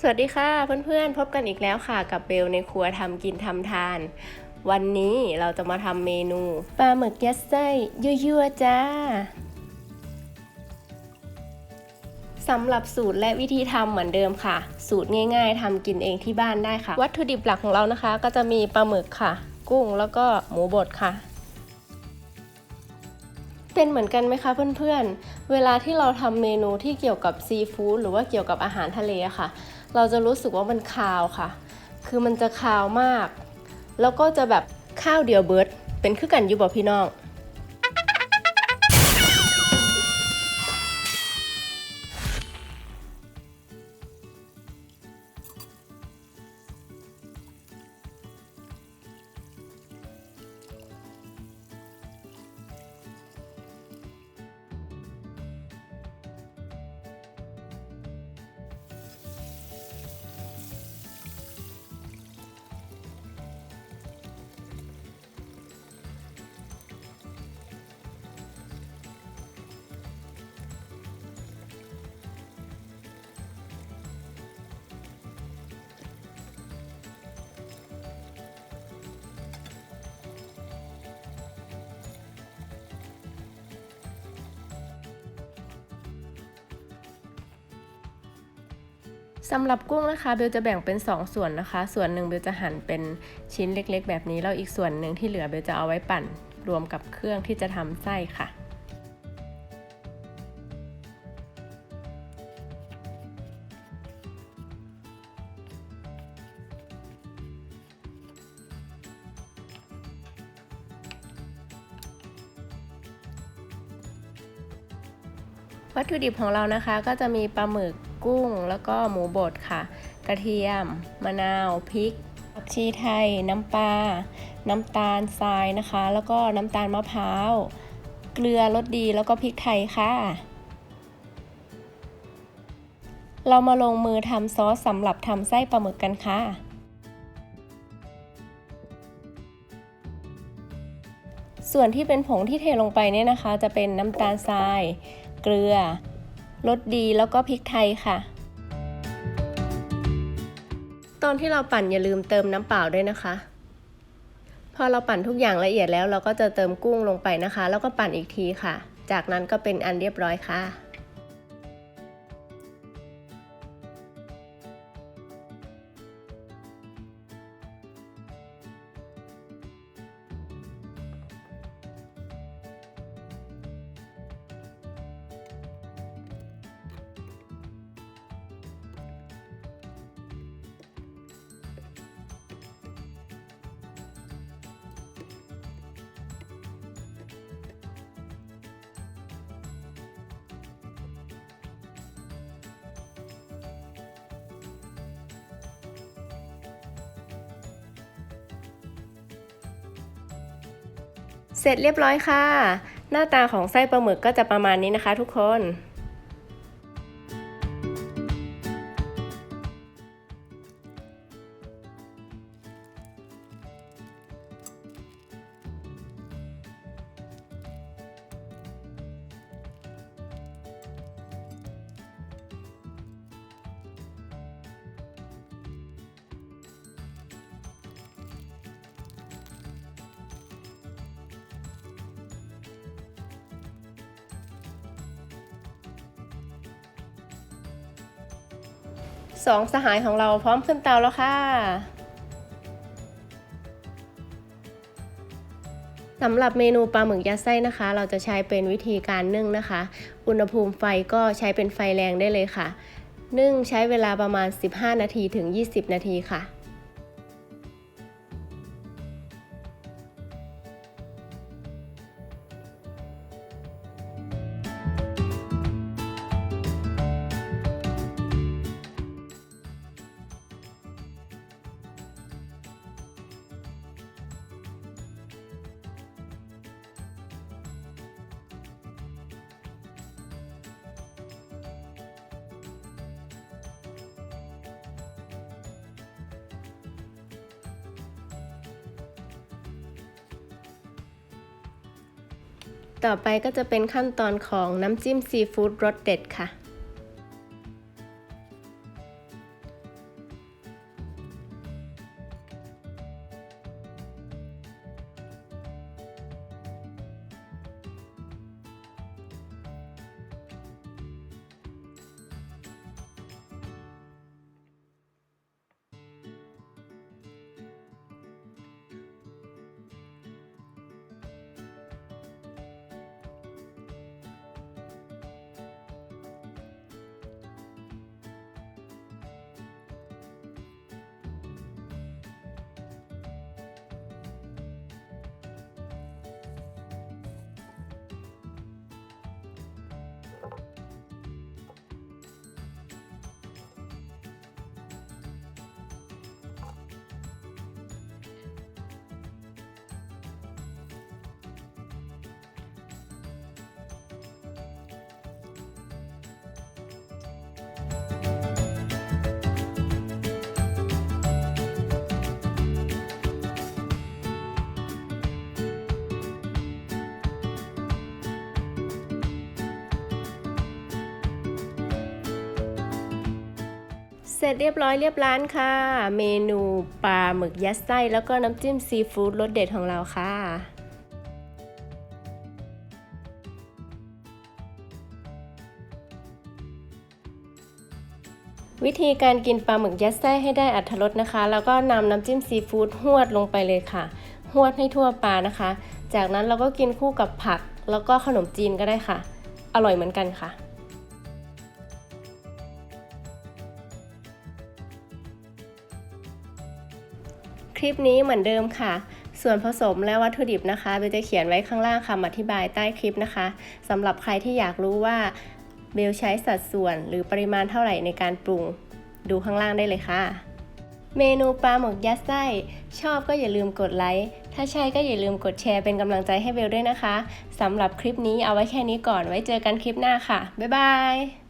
สวัสดีค่ะเพื่อนๆ พบกันอีกแล้วค่ะกับเบลในครัวทำกินทำทาน วันนี้เราจะมาทำเมนูปลาหมึกยัดไส้ยั่วๆจ้าสำหรับสูตรและวิธีทำเหมือนเดิมค่ะ สูตรง่ายๆทำกินเองที่บ้านได้ค่ะ วัตถุดิบหลักของเรานะคะ ก็จะมีปลาหมึกค่ะ กุ้งแล้วก็หมูบดค่ะเป็นเหมือนกันไหมคะเพื่อนๆ เวลาที่เราทำเมนูที่เกี่ยวกับซีฟู้ดหรือว่าเกี่ยวกับอาหารทะเลค่ะ เราจะรู้สึกว่ามันคาวค่ะ คือมันจะคาวมาก แล้วก็จะแบบข้าวเดียวเบิร์ดเป็นคือกันอยู่บ่พี่น้อง สำหรับกุ้งนะคะเบลจะแบ่งเป็น 2 ส่วนนะคะ ส่วนหนึ่งเบลจะหั่นเป็นชิ้นเล็กๆ แบบนี้แล้วอีกส่วนหนึ่งที่เหลือเบลจะเอาไว้ปั่นรวมกับเครื่องที่จะทำไส้ค่ะ วัตถุดิบของเรานะคะก็จะมีปลาหมึกกุ้ง แล้วก็หมูบดค่ะ กระเทียม มะนาวพริกผักชีไทย น้ำปลาน้ำตาลทรายนะคะ แล้วก็น้ำตาลมะพร้าวเกลือรสดีแล้วก็พริกไทยค่ะ เรามาลงมือทำซอสสำหรับทำไส้ปลาหมึกกันค่ะส่วนที่เป็นผงที่เทลงไปเนี่ยนะคะ จะเป็นน้ำตาลทราย เกลือรสดีแล้วก็พริกไทยค่ะ ตอนที่เราปั่นอย่าลืมเติมน้ำเปล่าด้วยนะคะ พอเราปั่นทุกอย่างละเอียดแล้วเราก็จะเติมกุ้งลงไปนะคะ แล้วก็ปั่นอีกทีค่ะ จากนั้นก็เป็นอันเรียบร้อยค่ะ เสร็จเรียบร้อยค่ะ หน้าตาของไส้ปลาหมึกก็จะประมาณนี้นะคะทุกคน สองสหายของเราพร้อมขึ้นเตาแล้วค่ะสำหรับเมนูปลาหมึกยัดไส้นะคะ เราจะใช้เป็นวิธีการนึ่งนะคะ อุณหภูมิไฟก็ใช้เป็นไฟแรงได้เลยค่ะ นึ่งใช้เวลาประมาณ 15 นาทีถึง 20 นาทีค่ะ ต่อไปก็จะเป็นขั้นตอนของน้ำจิ้มซีฟู้ดรสเด็ดค่ะ เสร็จเรียบร้อยเรียบร้านค่ะ เมนูปลาหมึกยัดไส้แล้วก็น้ำจิ้มซีฟู้ดรสเด็ดของเราค่ะวิธีการกินปลาหมึกยัดไส้ให้ได้อัตรสนะคะ แล้วก็นำน้ำจิ้มซีฟู้ดหวดลงไปเลยค่ะหวดให้ทั่วปลานะคะ จากนั้นเราก็กินคู่กับผัก แล้วก็ขนมจีนก็ได้ค่ะ อร่อยเหมือนกันค่ะ คลิปนี้เหมือนเดิมค่ะ ส่วนผสมและวัตถุดิบนะคะเบลจะเขียนไว้ข้างล่างคำอธิบายใต้คลิปนะคะสำหรับใครที่อยากรู้ว่าเบลใช้สัดส่วนหรือปริมาณเท่าไหร่ในการปรุง ดูข้างล่างได้เลยค่ะ เมนูปลาหมึกยัดไส้ชอบก็อย่าลืมกดไลค์ถ้าใช่ก็อย่าลืมกดแชร์เป็นกำลังใจให้เบลด้วยนะคะสำหรับคลิปนี้เอาไว้แค่นี้ก่อนไว้เจอกันคลิปหน้าค่ะ บ๊ายบาย